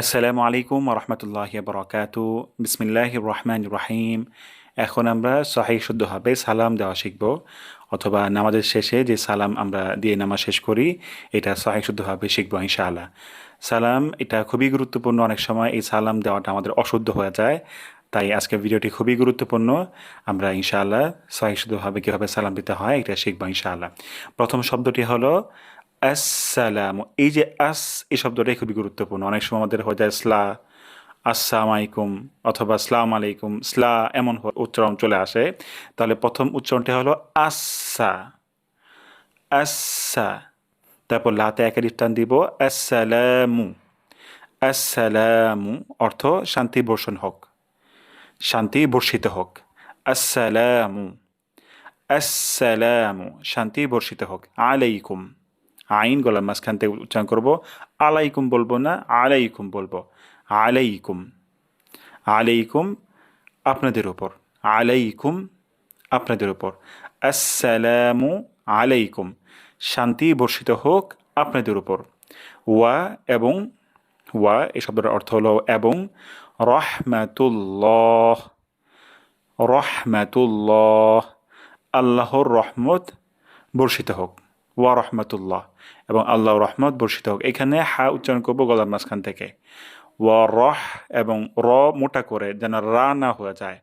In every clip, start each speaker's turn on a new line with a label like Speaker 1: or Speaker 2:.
Speaker 1: আসসালামু আলাইকুম রহমতুল্লাহ বরকাতু। বিসমিল্লাহ রহমান রাহিম। এখন আমরা সহি শুদ্ধভাবে সালাম দেওয়া শিখব, অথবা নামাজের শেষে যে সালাম আমরা দিয়ে নামাজ শেষ করি, এটা সহি শুদ্ধভাবে শিখব ইনশাআল্লাহ। সালাম, এটা খুবই গুরুত্বপূর্ণ। অনেক সময় এই সালাম দেওয়াটা আমাদের অশুদ্ধ হয়ে যায়, তাই আজকের ভিডিওটি খুবই গুরুত্বপূর্ণ। আমরা ইনশাআল্লাহ সহি শুদ্ধভাবে কীভাবে সালাম দিতে হয়, এটা শিখব ইনশাআল্লাহ। প্রথম শব্দটি হলো আসসালাম, এই যে আস, এই শব্দটাই খুবই গুরুত্বপূর্ণ। অনেক সময় আমাদের হয়ে যায় স্লা, আসসালাম আলাইকুম অথবা সালাম আলাইকুম, স্লা এমন উচ্চারণ চলে আসে। তাহলে প্রথম উচ্চারণটি হলো আচ্ছা আচ্ছা তারপর লাতে একাধিক টান দিব, আসসালামু। আসসালামু অর্থ শান্তি বর্ষণ হোক। শান্তি বর্ষিত হোক। আসসালামু। আসসালামু, শান্তি বর্ষিত হোক। আলাইকুম। আইন গলার মাঝখান থেকে উচ্চারণ করব আলাইকুম বলব না আলাইকুম বলব আলাইকুম আলাইকুম আপনাদের উপর আলাইকুম আপনাদের উপর আসসালামু আলাইকুম শান্তি বর্ষিত হোক আপনাদের উপর ওয়া এবং ওয়া এই শব্দটার অর্থ হলো এবং রহমাতুল্লাহ রহমাতুল্লাহ আল্লাহর রহমত বর্ষিত হোক ওয়া রহমতুল্লাহ। এবং আল্লাহর রহমত বর্ষিত হোক। এখানে হা উচ্চারণ করব গলার মাঝখান থেকে। ওয়া রহ এবং র মোটা করে যেন রা না হয়ে যায়।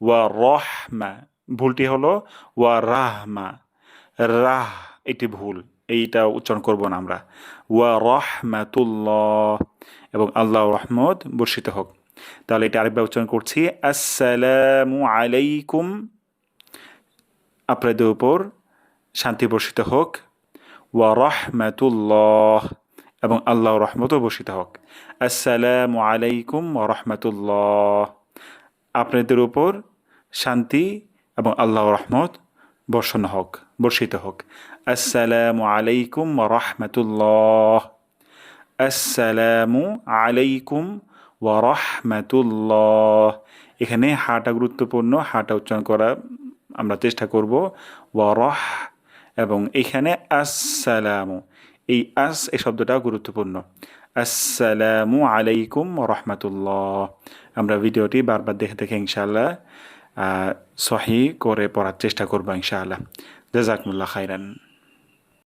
Speaker 1: ওয়া রহমা, ভুলটি হলো ওয়া রাহমা। রাহ, এটি ভুল। এইটা উচ্চারণ করব না আমরা। ওয়া রহমাতুল্লাহ। এবং আল্লাহ রহমত বর্ষিত হোক। তাহলে এটা আরেকবার উচ্চারণ করছি। আসসালামু আলাইকুম। আপনাদের উপর শান্তি বর্ষিত হোক। ওয়া রহমাতুল্লাহ। এবং আল্লাহ রহমতও বর্ষিত হোক। আসসালামু আলাইকুম রহমাতুল্লাহ। আপনাদের উপর শান্তি এবং আল্লাহ রহমত বর্ষণ হোক, বর্ষিত হোক। আসসালামু আলাইকুম রহমাতুল্লাহ। আসসালামু আলাইকুম ওয়া রহমাতুল্লাহ। এখানে হাটা গুরুত্বপূর্ণ, হাটা উচ্চারণ করা আমরা চেষ্টা করব। ওয়া রহ এবং এখানে আসসালামু, এই আস, এই শব্দটাও গুরুত্বপূর্ণ। আসসালামু আলাইকুম রহমতুল্লাহ। আমরা ভিডিওটি বারবার দেখে দেখে ইনশাআল্লাহ সহি করে পড়ার চেষ্টা করব ইনশাআল্লাহ। জাজাকমুল্লাহ খাইরান